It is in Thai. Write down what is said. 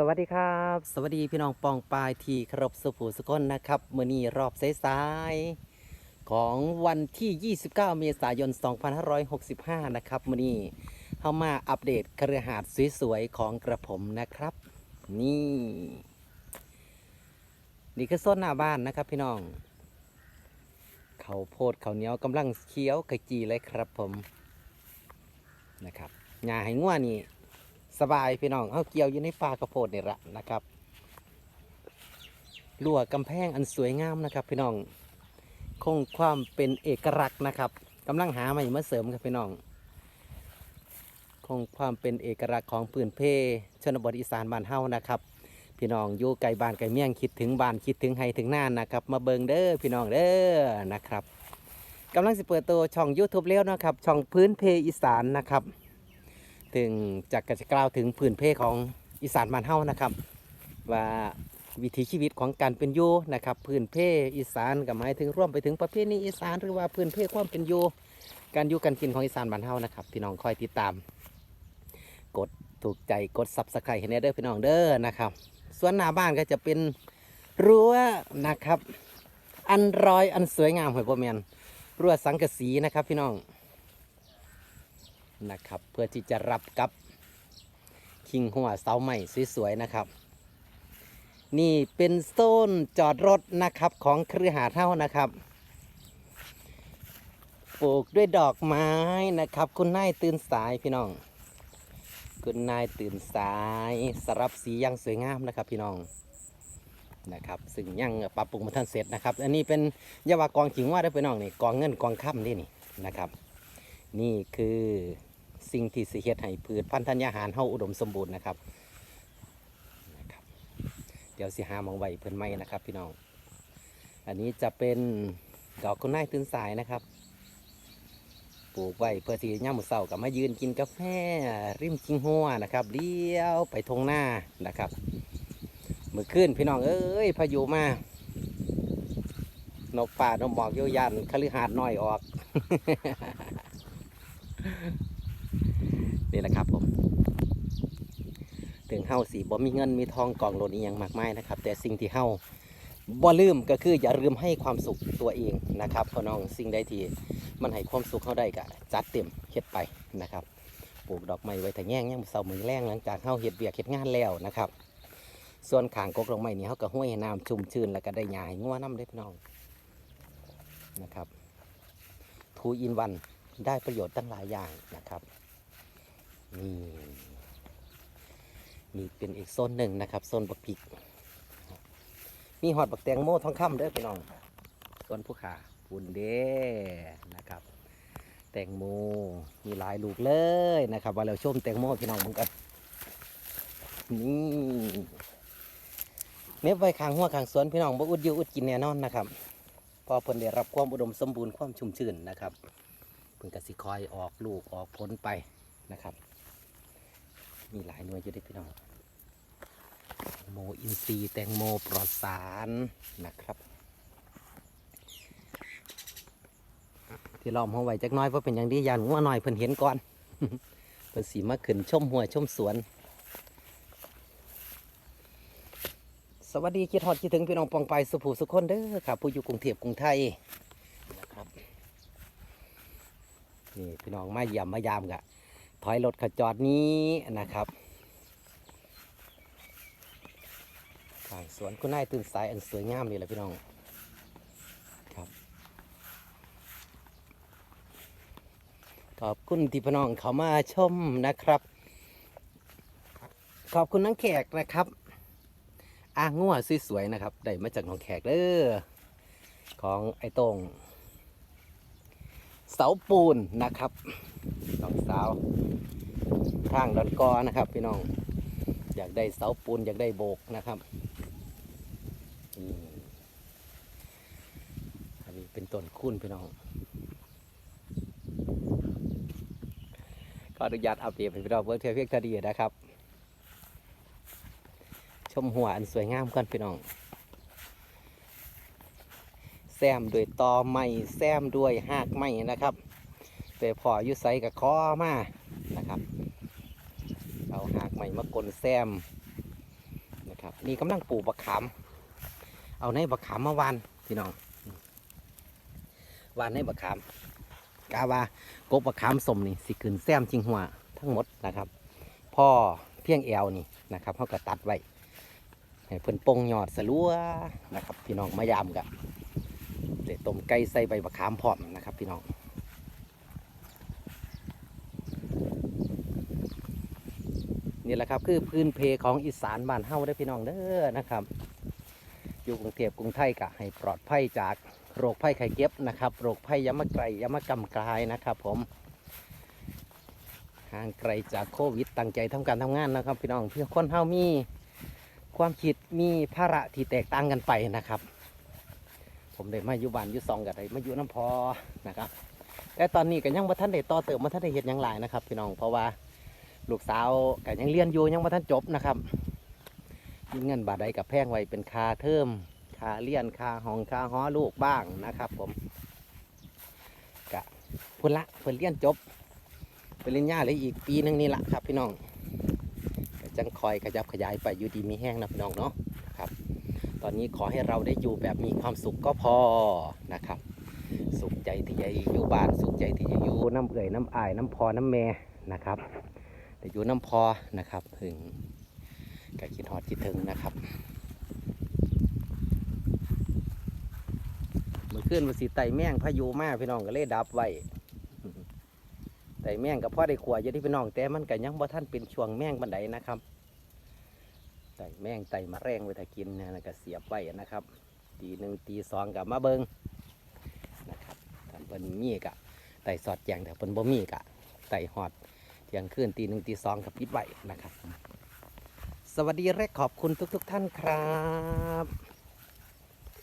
สวัสดีครับ สวัสดีพี่น้องปองปายที่ครพสุภูสุกนนะครับมื่อนี้รอบสายๆของวันที่ 29 เมษายน 2565 นะครับมื่อนี้เข้ามาอัปเดตเครือหาดสวยๆของกระผมนะครับ นี่ นี่คือโซนหน้าบ้านนะครับพี่น้องเขาโพดเขาเหนียวกำลังเคี้ยวกระจีเลยครับผมนะครับหญ้าให้ง่วนี่ สบายพี่น้องเอาเกี่ยวอยู่ในป่ากระโพดนี่ละนะครับรั้วกำแพงอันสวยงามนะครับ พี่น้องคงความเป็นเอกลักษณ์นะครับกำลังหาใหม่มาเสริมครับพี่น้อง คงความเป็นเอกลักษณ์ของปืนเพชนบทอีสานบ้านเฮานะครับ พี่น้องอยู่ไกลบ้านไกลเมี่ยงคิดถึงบ้านคิดถึงไห้ถึงน่านนะครับ มาเบิงเด้อพี่น้องเด้อนะครับกำลังสิเปิดตัวช่อง YouTube แล้วนะครับ ช่องพื้นเพอีสานนะครับ ถึงจากกจะกล่าวถึงพื้นเพของอีสานบ้านเฮานะครับ ว่าวิถีชีวิตของการเป็นอยู่นะครับพื้นเพอีสานก็หมายถึงร่วมไปถึงประเพณีอีสานหรือว่าพื้นเพความเป็นอยู่การอยู่การกินของอีสานบ้านเฮานะครับพี่น้องคอยติดตาม กดถูกใจกดซับสไครต์ให้แน่เด้อพี่น้องเด้อนะครับส่วนหน้าบ้านก็จะเป็นรั้วนะครับ อันรอยอันสวยงามหอยโบแมนรั้วสังกะสีนะครับพี่น้อง นะครับ เพื่อที่จะรับกับคิงหัวเสาใหม่สวยๆนะครับ นี่เป็นโซนจอดรถนะครับของเครือหาเท่านะครับปลูกด้วยดอกไม้นะครับ คุณนายตื่นสายพี่น้อง คุณนายตื่นสายสรับสียังสวยงามนะครับพี่น้องนะครับซึ่งยังปรับปรุงมาทันเสร็จนะครับ อันนี้เป็นยาวากองขิงว่าได้พี่น้องนี่กองเงินกองค่ำนี่นี่นะครับ นี่คือ สิ่งที่สิเฮ็ดให้พืชพันธัญญาหารเฮาอุดมสมบูรณ์นะครับนะครับ เดี๋ยวสิหามองไว้เพิ่นใหม่นะครับ พี่น้อง อันนี้จะเป็นดอกคุณนายตื่นสายนะครับ ปลูกไว้เพื่อที่ย่ามมื้อเช้ากับมายืนกินกาแฟริมจิงหัวนะครับเลี้ยวไปทงหน้านะครับมื้อคืนพี่น้องเอ้ยพายุมานกป่านกหมอกโยยันคฤหาสน์น้อยออก นี่แหละครับผมถึงเฮาสีบ่มีเงินมีทองกองโลนอีหยังมากมายนะครับ แต่สิ่งที่เฮาบ่ลืมก็คืออย่าลืมให้ความสุขตัวเองนะครับพี่น้องสิ่งใดที่มันให้ความสุขเฮาได้ก็จัดเต็มเฮ็ดไปนะครับ ปลูกดอกไม้ไว้แต่แง่งยังเสามือแรงหลังจากเฮาเฮ็ดเบียกเฮ็ดงานแล้วนะครับ ส่วนขางกกดอกไม้นี่เฮาก็ห้วยน้ำชุ่มชื้นแล้วก็ได้หญ้าให้งัวน้ำเด้อพี่น้องนะครับทูอินวันได้ประโยชน์ตั้งหลายอย่างนะครับ นี่นี่เป็นอีกโซนหนึ่งนะครับโซนบักพริก มีหอดบักแตงโมทองคำเด้อพี่น้องส่วนผู้ขาปุ่นเด้นะครับ แตงโมมีหลายลูกเลยนะครับ ว่าเราชมแตงโมพี่น้องเหมือนกันนี่เน็บไว้ข้างหัวข้างสวนพี่น้องบ่อุดอยู่อุดกินแน่นอนนะครับพอเพิ่นได้รับความอุดมสมบูรณ์ความชุ่มชื้นนะครับเพิ่นก็สิคอยออกลูกออกผลไปนะครับ มีหลายหน่วยจะได้พี่น้องโมอินทรีแตงโมปลอดสารนะครับ ที่ล้อมห้องไว้จักน้อยเพราะเป็นอย่างดียานงัวหน่อยเพิ่นเห็นก่อนเพิ่นสีมาขึ้นชมหัวชมสวน สวัสดีคิดฮอดคิดถึงพี่น้องปองไปสุภูสุขคนเด้อครับผู้อยู่กรุงเทพกรุงไทยนะครับนี่พี่น้องมาเยี่ยมมายามกะ ถอยรถขจอดนี้นะครับทางสวนคุณนายตื่นสายอันสวยงามนี่แหละพี่น้องครับขอบคุณที่พี่น้องเขามาชมนะครับ ขอบคุณน้องแขกนะครับอ่างงัวสวยๆนะครับได้มาจากน้องแขกเด้อของไอ้ตรงเสาปูนนะครับ น้องสาวทางดอนกอนะครับ พี่น้อง อยากได้เสาปูนอยากได้โบกนะครับอันนี้เป็นต้นคุ้นพี่น้อง ก็อนุญาตอัปเดตพี่น้องเพื่อเทียบเพียงคดีนะครับ ชมหัวอันสวยงามก่อนพี่น้องแซมด้วยตอไม้แซมด้วยหากไม้นะครับ แต่พออยุไซกับคอมานะครับ เอาหากใหม่มากลนแซมนะครับนี่กำลังปลูกบักขามเอาในบักขามมาวานพี่น้องวานในบักขามกาว่ากบบักขามสมนี่สิขึ้นแซมจริงหัวทั้งหมดนะครับ พ่อเพียงแอวนี่นะครับเขาก็ตัดไว้ให้เพิ่นปงยอดสลัวนะครับ พี่น้องมายามกับเดต้มไก่ใส่ใบบักขามพร้อมนะครับ พี่น้อง นี่แหละครับ คือพื้นเพของอีสานบ้านเฮาได้พี่น้องเด้อนะครับ อยู่กรุงเทพกรุงไทยก็ให้ปลอดภัยจากโรคภัยไข้เจ็บนะครับโรคภัยยามะไกลยามะกำกลายนะครับ ผมห่างไกลจากโควิดตั้งใจทำการทำงานนะครับ พี่น้องเพื่อคนเฮามีความคิดมีภาระที่แตกต่างกันไปนะครับ ผมได้มาอยู่บ้านอยู่ซองกับได้มาอยู่น้ำพอนะครับแต่ตอนนี้ก็ยังบ่ทันได้ต่อเติมบ่ทันได้เฮ็ดหยังหลายนะครับ พี่น้องเพราะว่า ลูกสาวก็ยังเรียนอยู่ยังบ่ทันจบนะครับมีเงินบาทใดกับแพงไว้เป็นค่าเทอมค่าเรียนค่าห้องค่าหอลูกบ้างนะครับ ผมกะพุ่นละเพิ่นเรียนจบปริญญาเลยอีกปีหนึงนี่ละครับ พี่น้องจังคอยขยับขยายไปอยู่ดีมีแห้งนะพี่น้องเนาะครับ ตอนนี้ขอให้เราได้อยู่แบบมีความสุขก็พอนะครับ สุขใจที่จะอยู่บ้านสุขใจที่จะอยู่น้ำเอื่อยน้ำอายน้ำพอน้ำแม่นะครับ แต่อยู่น้ำพอนะครับถึงกคิดฮอดคิดถึงนะครับเมื่อคืนวันสีไตแม่งพายุมากพี่น้องก็เลยดับไว้ไต่แม่งกับพ่อได้ขวอยู่ที่พี่น้องแต่มันก็ยังบ่ท่านเป็นช่วงแม่งบันไดนะครับไต่แม่งไต่มาแรงไว้ถ้ากินนะแล้วก็เสียบไว้นะครับ ตีหนึ่งตีสองกับมาเบิงนะครับถ้าเพิ่นมีกะไต่สอดแจงแต่เพิ่นบ่มีกะไต่ฮอด เที่ยงคืนตีหนึ่งตีสองกับปิดไว้นะครับ สวัสดีและขอบคุณทุก ๆทท่านครับ